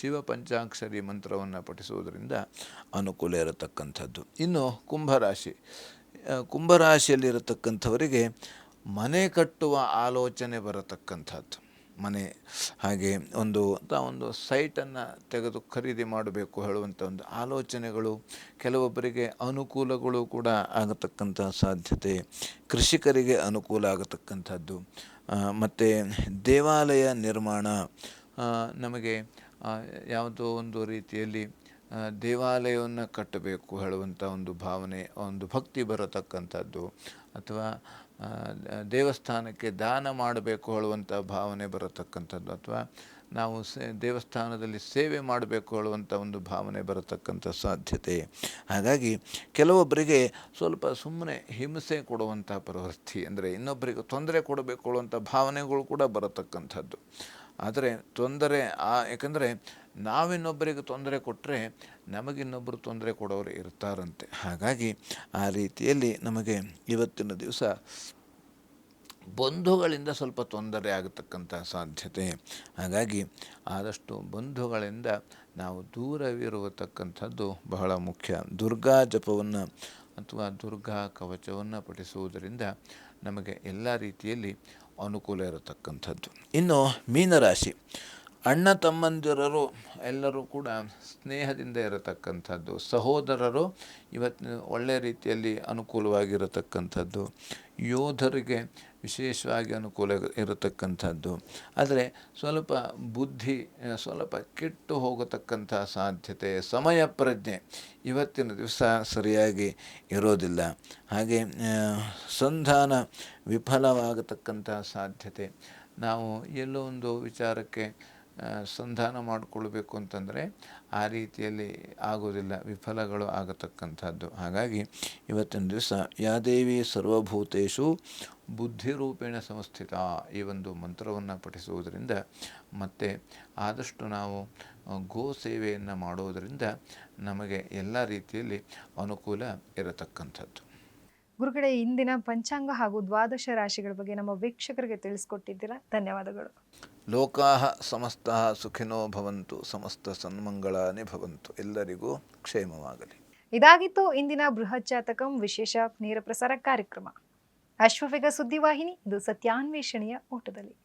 ಶಿವ ಪಂಚಾಕ್ಷರಿ ಮಂತ್ರವನ್ನು ಪಠಿಸುವುದರಿಂದ ಅನುಕೂಲ ಇರತಕ್ಕಂಥದ್ದು. ಇನ್ನು ಕುಂಭರಾಶಿ. ಕುಂಭರಾಶಿಯಲ್ಲಿರತಕ್ಕಂಥವರಿಗೆ ಮನೆ ಕಟ್ಟುವ ಆಲೋಚನೆ ಬರತಕ್ಕಂಥದ್ದು. ಮನೆ ಹಾಗೆ ಒಂದು ಅಂತ ಒಂದು ಸೈಟನ್ನು ತೆಗೆದು ಖರೀದಿ ಮಾಡಬೇಕು ಹೇಳುವಂಥ ಒಂದು ಆಲೋಚನೆಗಳು ಕೆಲವೊಬ್ಬರಿಗೆ ಅನುಕೂಲಗಳು ಕೂಡ ಆಗತಕ್ಕಂಥ ಸಾಧ್ಯತೆ, ಕೃಷಿಕರಿಗೆ ಅನುಕೂಲ ಆಗತಕ್ಕಂಥದ್ದು. ಮತ್ತು ದೇವಾಲಯ ನಿರ್ಮಾಣ ನಮಗೆ ಯಾವುದೋ ಒಂದು ರೀತಿಯಲ್ಲಿ ದೇವಾಲಯವನ್ನು ಕಟ್ಟಬೇಕು ಹೇಳುವಂಥ ಒಂದು ಭಾವನೆ, ಒಂದು ಭಕ್ತಿ ಬರತಕ್ಕಂಥದ್ದು. ಅಥವಾ ದೇವಸ್ಥಾನಕ್ಕೆ ದಾನ ಮಾಡಬೇಕು ಹೇಳುವಂಥ ಭಾವನೆ ಬರತಕ್ಕಂಥದ್ದು ಅಥವಾ ನಾವು ಸೇ, ದೇವಸ್ಥಾನದಲ್ಲಿ ಸೇವೆ ಮಾಡಬೇಕು ಹೇಳುವಂಥ ಒಂದು ಭಾವನೆ ಬರತಕ್ಕಂಥ ಸಾಧ್ಯತೆ. ಹಾಗಾಗಿ ಕೆಲವೊಬ್ಬರಿಗೆ ಸ್ವಲ್ಪ ಸುಮ್ಮನೆ ಹಿಂಸೆ ಕೊಡುವಂಥ ಪ್ರವೃತ್ತಿ ಅಂದರೆ ಇನ್ನೊಬ್ಬರಿಗೆ ತೊಂದರೆ ಕೊಡಬೇಕು ಹೇಳುವಂಥ ಭಾವನೆಗಳು ಕೂಡ ಬರತಕ್ಕಂಥದ್ದು. ಆದರೆ ತೊಂದರೆ ಆ, ಯಾಕಂದರೆ ನಾವಿನ್ನೊಬ್ಬರಿಗೆ ತೊಂದರೆ ಕೊಟ್ಟರೆ ನಮಗಿನ್ನೊಬ್ಬರು ತೊಂದರೆ ಕೊಡೋರು ಇರ್ತಾರಂತೆ. ಹಾಗಾಗಿ ಆ ರೀತಿಯಲ್ಲಿ ನಮಗೆ ಇವತ್ತಿನ ದಿವಸ ಬಂಧುಗಳಿಂದ ಸ್ವಲ್ಪ ತೊಂದರೆ ಆಗತಕ್ಕಂಥ ಸಾಧ್ಯತೆ. ಹಾಗಾಗಿ ಆದಷ್ಟು ಬಂಧುಗಳಿಂದ ನಾವು ದೂರವಿರುವತಕ್ಕಂಥದ್ದು ಬಹಳ ಮುಖ್ಯ. ದುರ್ಗಾ ಜಪವನ್ನು ಅಥವಾ ದುರ್ಗಾ ಕವಚವನ್ನು ಪಠಿಸುವುದರಿಂದ ನಮಗೆ ಎಲ್ಲ ರೀತಿಯಲ್ಲಿ ಅನುಕೂಲ ಇರತಕ್ಕಂಥದ್ದು. ಇನ್ನು ಮೀನರಾಶಿ. ಅಣ್ಣ ತಮ್ಮಂದಿರರು ಎಲ್ಲರೂ ಕೂಡ ಸ್ನೇಹದಿಂದ ಇರತಕ್ಕಂಥದ್ದು, ಸಹೋದರರು ಇವತ್ತಿನ ಒಳ್ಳೆಯ ರೀತಿಯಲ್ಲಿ ಅನುಕೂಲವಾಗಿರತಕ್ಕಂಥದ್ದು, ಯೋಧರಿಗೆ ವಿಶೇಷವಾಗಿ ಅನುಕೂಲ ಇರತಕ್ಕಂಥದ್ದು. ಆದರೆ ಸ್ವಲ್ಪ ಬುದ್ಧಿ, ಸ್ವಲ್ಪ ಕೆಟ್ಟು ಹೋಗತಕ್ಕಂಥ ಸಾಧ್ಯತೆ, ಸಮಯ ಪ್ರಜ್ಞೆ ಇವತ್ತಿನ ದಿವಸ ಸರಿಯಾಗಿ ಇರೋದಿಲ್ಲ. ಹಾಗೆ ಸಂಧಾನ ವಿಫಲವಾಗತಕ್ಕಂಥ ಸಾಧ್ಯತೆ. ನಾವು ಎಲ್ಲೋ ಒಂದು ವಿಚಾರಕ್ಕೆ ಸಂಧಾನ ಮಾಡಿಕೊಳ್ಬೇಕು ಅಂತಂದರೆ ಆ ರೀತಿಯಲ್ಲಿ ಆಗೋದಿಲ್ಲ, ವಿಫಲಗಳು ಆಗತಕ್ಕಂಥದ್ದು. ಹಾಗಾಗಿ ಇವತ್ತಿನ ದಿವಸ ಯಾದೇವಿ ಸರ್ವಭೂತೇಶು ಬುದ್ಧಿರೂಪೇಣ ಸಂಸ್ಥಿತ ಈ ಒಂದು ಮಂತ್ರವನ್ನು ಪಠಿಸುವುದರಿಂದ ಮತ್ತು ಆದಷ್ಟು ನಾವು ಗೋ ಸೇವೆಯನ್ನು ಮಾಡೋದರಿಂದ ನಮಗೆ ಎಲ್ಲ ರೀತಿಯಲ್ಲಿ ಅನುಕೂಲ ಇರತಕ್ಕಂಥದ್ದು. ಗುರುಗಡೆ ಇಂದಿನ ಪಂಚಾಂಗ ಹಾಗೂ ದ್ವಾದಶ ರಾಶಿಗಳ ಬಗ್ಗೆ ನಮ್ಮ ವೀಕ್ಷಕರಿಗೆ ತಿಳಿಸ್ಕೊಟ್ಟಿದ್ದೀರಾ? ಧನ್ಯವಾದಗಳು. ಲೋಕಾಹ ಸಮಸ್ತಃ ಸುಖಿನೋ ಭವಂತು, ಸಮಸ್ತ ಸನ್ಮಂಗಳಾನೇ ಭವಂತು, ಎಲ್ಲರಿಗೂ ಕ್ಷೇಮವಾಗಲಿ. ಇದಾಗಿತ್ತು ಇಂದಿನ ಬೃಹತ್ ಜಾತಕಂ ವಿಶೇಷ ನೇರ ಪ್ರಸಾರ ಕಾರ್ಯಕ್ರಮ. ಅಶ್ವವೇಗ ಸುದ್ದಿವಾಹಿನಿ, ಇದು ಸತ್ಯಾನ್ವೇಷಣೆಯ ಓಟದಲ್ಲಿ.